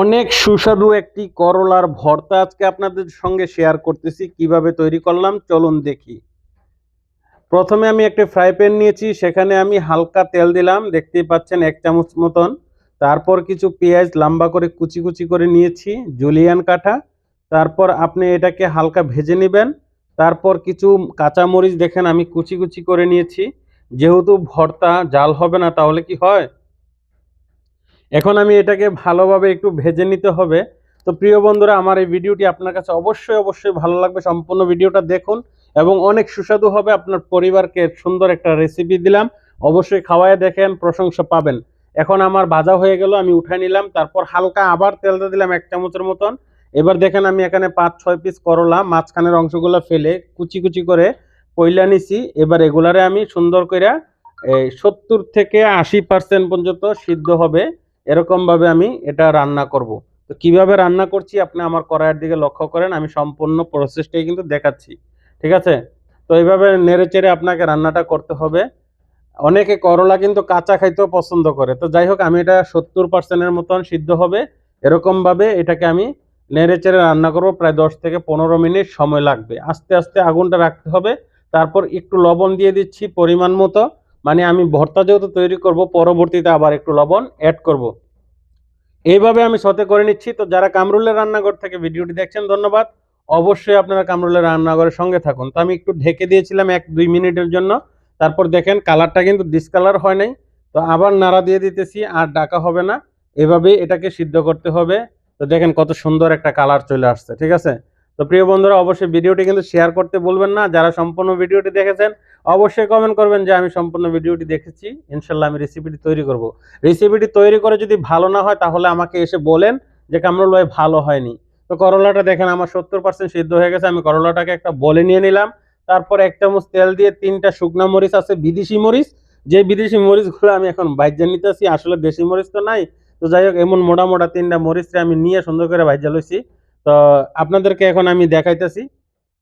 অনেক সুস্বাদু একটি করলার ভর্তা আজকে আপনাদের সঙ্গে শেয়ার করতেছি, কীভাবে তৈরি করলাম, চলুন দেখি। প্রথমে আমি একটি ফ্রাই প্যান নিয়েছি, সেখানে আমি হালকা তেল দিলাম, দেখতেই পাচ্ছেন এক চামচ মতন। তারপর কিছু পেঁয়াজ লম্বা করে কুচি কুচি করে নিয়েছি জুলিয়ান কাঠা তারপর আপনি এটাকে হালকা ভেজে নেবেন। তারপর কিছু কাঁচামরিচ দেখেন, আমি কুচি কুচি করে নিয়েছি। যেহেতু ভর্তা জাল হবে না, তাহলে কি হয়? এখন আমি এটাকে ভালোভাবে একটু ভেজে নিতে হবে। তো প্রিয় বন্ধুরা, আমার এই ভিডিওটি আপনার কাছে অবশ্যই অবশ্যই ভালো লাগবে। সম্পূর্ণ ভিডিওটা দেখুন এবং অনেক সুস্বাদু হবে। আপনার পরিবারকে সুন্দর একটা রেসিপি দিলাম। অবশ্যই খাওয়ায় দেখেন, প্রশংসা পাবেন। এখন আমার ভাজা হয়ে গেল, আমি উঠাই নিলাম। তারপর হালকা আবার তেলটা দিলাম এক চামচের মতন। এবার দেখেন, আমি এখানে পাঁচ, ছয় পিস করলা, মাঝখানের অংশগুলো ফেলে কুচি কুচি করে পয়লা নিছি। এবার এগুলারে আমি সুন্দর করে সত্তর থেকে আশি পার্সেন্ট পর্যন্ত সিদ্ধ হবে। এরকমভাবে আমি এটা রান্না করব। তো কীভাবে রান্না করছি আপনি আমার কড়াইয়ের দিকে লক্ষ্য করেন, আমি সম্পূর্ণ প্রসেসটাই কিন্তু দেখাচ্ছি। ঠিক আছে? তো এইভাবে নেড়ে চেড়ে আপনাকে রান্নাটা করতে হবে। অনেকে করলা কিন্তু কাঁচা খাইতেও পছন্দ করে। তো যাই হোক, আমি এটা সত্তর পার্সেন্টের মতন সিদ্ধ হবে। এরকমভাবে এটাকে আমি নেড়ে চেড়ে রান্না করব। প্রায় দশ থেকে পনেরো মিনিট সময় লাগবে। আস্তে আস্তে আগুনটা রাখতে হবে। তারপর একটু লবণ দিয়ে দিচ্ছি পরিমাণ মতো। মানে আমি ভর্তা যেহেতু তৈরি করব, পরবর্তীতে আবার একটু লবণ অ্যাড করব। এইভাবে আমি সতে করে নিচ্ছি। তো যারা কামরুলের রান্নাঘর থেকে ভিডিওটি দেখছেন, ধন্যবাদ। অবশ্যই আপনারা কামরুলের রান্নাঘরের সঙ্গে থাকুন। তো আমি একটু ঢেকে দিয়েছিলাম এক দুই মিনিটের জন্য। তারপর দেখেন কালারটা কিন্তু ডিসকালার হয় নাই। তো আবার নাড়া দিয়ে দিতেছি, আর ডাকা হবে না। এভাবেই এটাকে সিদ্ধ করতে হবে। তো দেখেন কত সুন্দর একটা কালার চলে আসছে, ঠিক আছে? তো প্রিয় বন্ধুরা, অবশ্যই ভিডিওটি কিন্তু শেয়ার করতে বলবেন না। যারা সম্পূর্ণ ভিডিওটি দেখেছেন, অবশ্যই কমেন্ট করবেন যে, আমি সম্পূর্ণ ভিডিওটি দেখেছি। ইনশাল্লাহ আমি রেসিপিটি তৈরি করব। রেসিপিটি তৈরি করে যদি ভালো না হয়, তাহলে আমাকে এসে বলেন যে, কামরুল ভাই, ভালো হয়নি। তো করলাটা দেখেন, আমার সত্তর পার্সেন্ট সিদ্ধ হয়ে গেছে। আমি করলাটাকে একটা বলে নিয়ে নিলাম। তারপর এক চামচ তেল দিয়ে তিনটা শুকনা মরিচ আছে, বিদেশি মরিচ। যে বিদেশি মরিচগুলো আমি এখন ভাজ্যা নিতেছি, আসলে দেশি মরিচ তো নাই। তো যাই হোক, এমন মোটা মোটা তিনটা মরিচটা আমি নিয়ে সুন্দর করে ভাজ্যা লইছি। তো আপনাদেরকে এখন আমি দেখাইতেছি।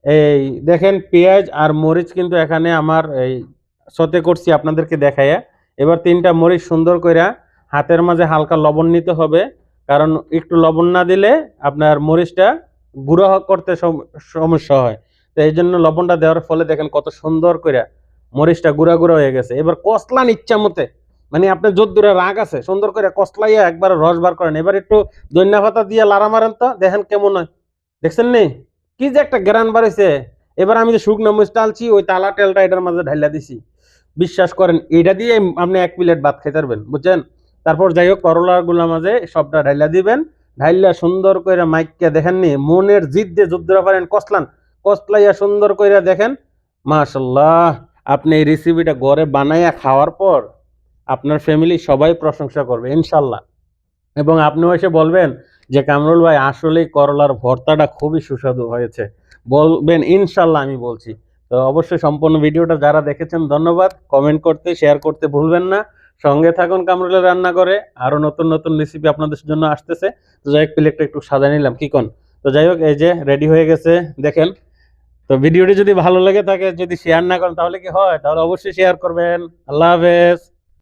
এই দেখেন, পেঁয়াজ আর মরিচ কিন্তু এখানে আমার এই সতে করছি আপনাদেরকে দেখাইয়া। এবার তিনটা মরিচ সুন্দর কইরা হাতের মাঝে হালকা লবণ নিতে হবে, কারণ একটু লবণ না দিলে আপনার মরিচটা গুঁড়ো করতে সম- সমস্যা হয়। তো এই জন্য লবণটা দেওয়ার ফলে দেখেন কত সুন্দর কইরা মরিচটা গুঁড়া গুঁড়া হয়ে গেছে। এবার কসলান ইচ্ছা মতে মানে আপনার যদ্দূরে রাগ আছে, সুন্দর করে কসলাইয়া একবার রস বার করেন। এবার একটু দৈন্যা পাতা দিয়ে লারা মারেন তো, দেখেন কেমন হয়। দেখছেন নি? কি যে একটা গ্রান বাড়াইছে এবার আমি যে শুকনো মরিচ টালছি, ওই তালা তেলটা এটার মাঝে ঢাইলা দিছি। বিশ্বাস করেন এটা দিয়ে আপনি এক প্লেট ভাত খাইতে পারবেন, বুঝছেন? তারপর যাই হোক, করলারগুলা মাঝে সবটা ঢাইলা দিবেন। ঢাইলা সুন্দর করে মাইককে দেখেননি মনের জিদ দিয়ে যুদ্ধরা পারেন কসলান। কসলাইয়া সুন্দর করে দেখেন, মাশাল্লাহ, আপনি এই রেসিপিটা ঘরে বানাইয়া খাওয়ার পর আপনার ফ্যামিলি সবাই প্রশংসা করবে, ইনশাল্লাহ। এবং আপনিও এসে বলবেন যে, কামরুল ভাই, আসলেই করলার ভর্তাটা খুবই সুস্বাদু হয়েছে। বলবেন, ইনশাল্লাহ আমি বলছি। তো অবশ্যই সম্পূর্ণ ভিডিওটা যারা দেখেছেন, ধন্যবাদ। কমেন্ট করতে শেয়ার করতে ভুলবেন না। সঙ্গে থাকুন কামরুলের রান্না করে আরও নতুন নতুন রেসিপি আপনাদের জন্য আসতেছে। তো যাই হোক প্লেটটা একটু সাজা নিলাম, কি কোন? তো যাই হোক, এই যে রেডি হয়ে গেছে, দেখেন। তো ভিডিওটি যদি ভালো লেগে থাকে, যদি শেয়ার না করেন, তাহলে কি হয়? তাহলে অবশ্যই শেয়ার করবেন। আল্লাহ হাফেজ।